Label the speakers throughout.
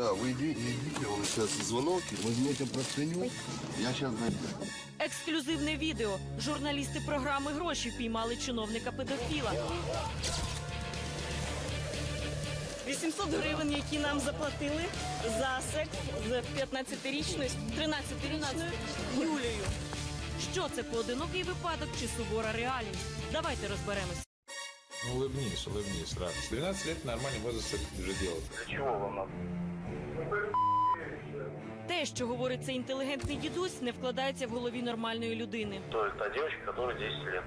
Speaker 1: Да, вы идите, идите, он сейчас звонок, возьмете простыню, я сейчас зайду.
Speaker 2: Ексклюзивне відео. Журналісти програми гроші впіймали чиновника педофіла. 800 гривень, які нам заплатили за секс з 15-річною, 13-річною Юлією. Що це поодинокий випадок чи сувора реальність? Давайте розберемось.
Speaker 3: Ну, улыбнись, улыбнись, раз. 12 лет нормальный возраст это уже делать.
Speaker 4: Для чего вам надо?
Speaker 2: Те, що говорить цей інтелігентний дідусь, не вкладається в голові нормальної людини.
Speaker 4: То та девочка, которой 10 лет.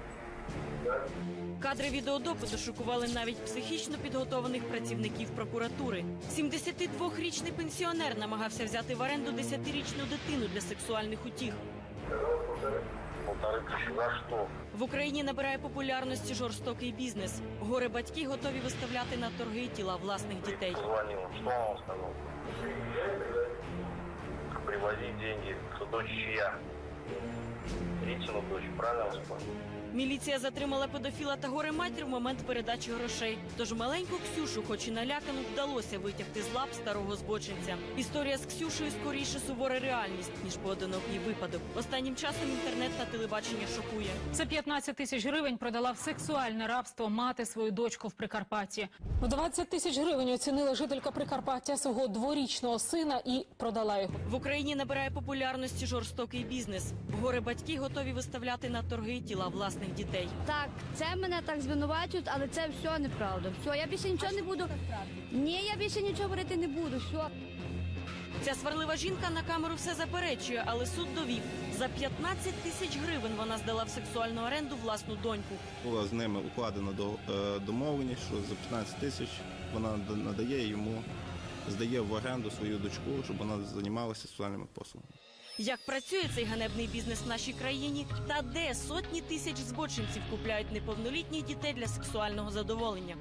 Speaker 2: Кадри відеодопиту шокували навіть психічно підготованих працівників прокуратури. 72-річний пенсіонер намагався взяти в оренду 10-річну дитину для сексуальних утіх.
Speaker 4: За что?
Speaker 2: В Україні набирає популярності жорстокий бізнес. Горе батьки готові виставляти на торги тіла власних дітей.
Speaker 4: Что вам сказал? Привозить деньги. Что дочь чья? Ритину дочь, правильно понял?
Speaker 2: Міліція затримала педофіла та горе матір в момент передачі грошей. Тож маленьку Ксюшу, хоч і налякану, вдалося витягти з лап старого збочинця. Історія з Ксюшею скоріше сувора реальність ніж поодинокий випадок. Останнім часом інтернет та телебачення шокує.
Speaker 5: За 15 тисяч гривень продала в сексуальне рабство мати свою дочку в Прикарпатті. В 20 тисяч гривень оцінила жителька Прикарпаття свого дворічного сина і продала його.
Speaker 2: В Україні набирає популярності жорстокий бізнес. Горе батьки готові виставляти на торги тіла власних дітей.
Speaker 6: Так, це мене так звинувачують, але це все неправда. Все, я більше нічого не буду. Ні, я більше нічого говорити не буду. Все.
Speaker 2: Ця сварлива жінка на камеру все заперечує, але суд довів. За 15 тисяч гривень вона здала в сексуальну оренду власну доньку.
Speaker 7: Було з ними укладено до, е, домовленість, що за 15 тисяч вона надає йому, здає в оренду свою дочку, щоб вона займалася сексуальними послугами.
Speaker 2: Як працює цей ганебний бізнес в нашій країні, та де сотні тисяч збочинців купляють неповнолітніх дітей для сексуального задоволення?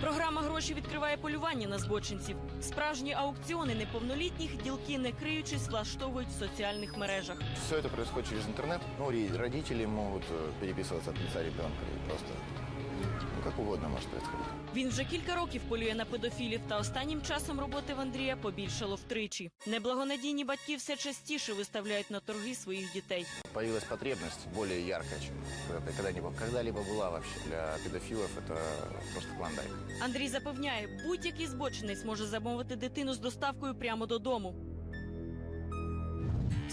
Speaker 2: Програма гроші відкриває полювання на збочинців. Справжні аукціони неповнолітніх ділки, не криючись, влаштовують в соціальних мережах.
Speaker 8: Все это происходит через интернет. Ну, ри- родители могут э, переписываться от лица ребенка и просто ну, как угодно может происходить.
Speaker 2: Він вже кілька років полює на педофілів, та останнім часом роботи в Андрія побільшало втричі. Неблагонадійні батьки все частіше виставляють на торги своїх дітей.
Speaker 8: Появилась потребность более яркая, чем когда- когда-либо, когда-либо была вообще. Для педофилов это просто клондайк.
Speaker 2: Андрій запевняє, будь-який збочинець може замовити дитину з доставкою прямо додому.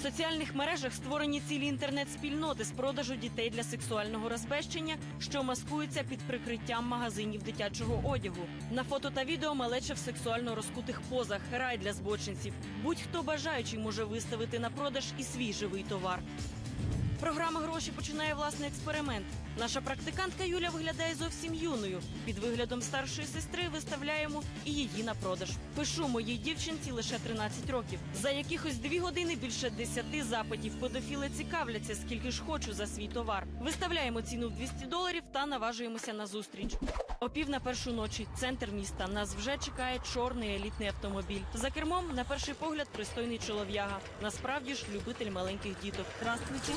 Speaker 2: Соціальних мережах створені цілі інтернет-спільноти з продажу дітей для сексуального розбещення, що маскуються під прикриттям магазинів дитячого одягу. На фото та відео малеча в сексуально розкутих позах, рай для збочинців. Будь-хто бажаючий може виставити на продаж і свій живий товар. Програма гроші починає власний експеримент. Наша практикантка Юля виглядає зовсім юною. Під виглядом старшої сестри виставляємо і її на продаж. Пишу моїй дівчинці лише 13 років. За якихось дві години більше 10 запитів педофіли цікавляться, скільки ж хочу за свій товар. Виставляємо ціну в 200 доларів та наважуємося на зустріч. О пів на першу ночі, центр міста. Нас вже чекає чорний елітний автомобіль. За кермом, на перший погляд, пристойний чолов'яга. Насправді ж любитель маленьких діток. Здравствуйте.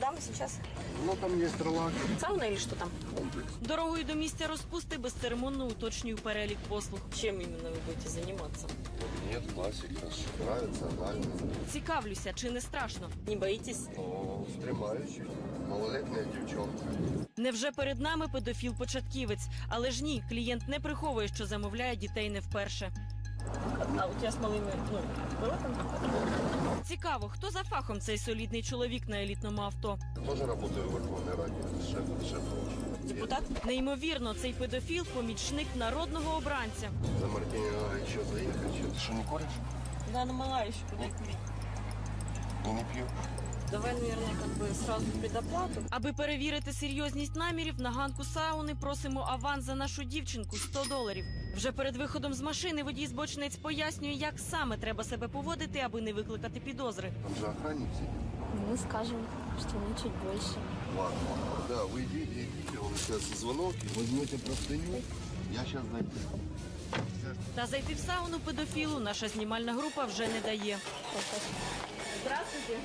Speaker 2: Дам сейчас
Speaker 1: Ну, там есть релакс.
Speaker 2: сауна или что там? Дорогою до місця розпусти безцеремонно уточнюю перелік послуг. Чим іменно ви будете займатися?
Speaker 1: Нет, классика. Нравится, нравится.
Speaker 2: Цікавлюся, чи не страшно? Не боїтесь?
Speaker 1: Ну, стремающий. Малолетняя девчонка.
Speaker 2: Невже перед нами педофіл-початківець? Але ж ні, клієнт не приховує, що замовляє дітей не вперше. А у тебе з малими ну, було там? Цікаво, хто за фахом цей солідний чоловік на елітному авто?
Speaker 1: Тоже работаю в Верховной Раде. Шеф, шеф.
Speaker 2: Депутат? Неймовірно, цей педофіл помічник народного обранця.
Speaker 1: За Мартини надо еще заехать. Что, ты что, не куришь?
Speaker 2: Да, ну мала еще куди курить.
Speaker 1: Я не пью.
Speaker 2: Давай, наверное, как бы сразу предоплату. Аби перевірити серйозність намірів, на ганку сауни просимо аванс за нашу дівчинку 100 доларів. Вже перед виходом з машини водій збочинець пояснює, як саме треба себе поводити, аби не викликати підозри.
Speaker 1: Там же охранник сидит.
Speaker 6: Мы скажем, что мы чуть больше.
Speaker 1: Ладно. Да, вы идите, идите, он сейчас звонок, возьмете простыню, я сейчас зайду.
Speaker 2: Та зайти в сауну педофілу наша знімальна група вже не дає. Здравствуйте.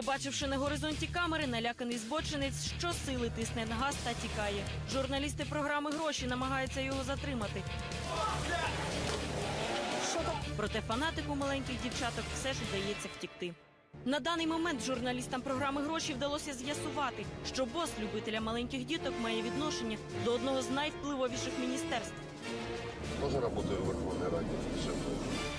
Speaker 2: Побачивши на горизонті камери, наляканий збочинець щосили тисне на газ та тікає. Журналісти програми гроші намагаються його затримати. Проте фанатику маленьких дівчаток все ж вдається втікти. На даний момент журналістам програми гроші вдалося з'ясувати, що бос любителя маленьких діток має відношення до одного з найвпливовіших міністерств.
Speaker 1: Тоже работаю в Верховной Раде. шефом.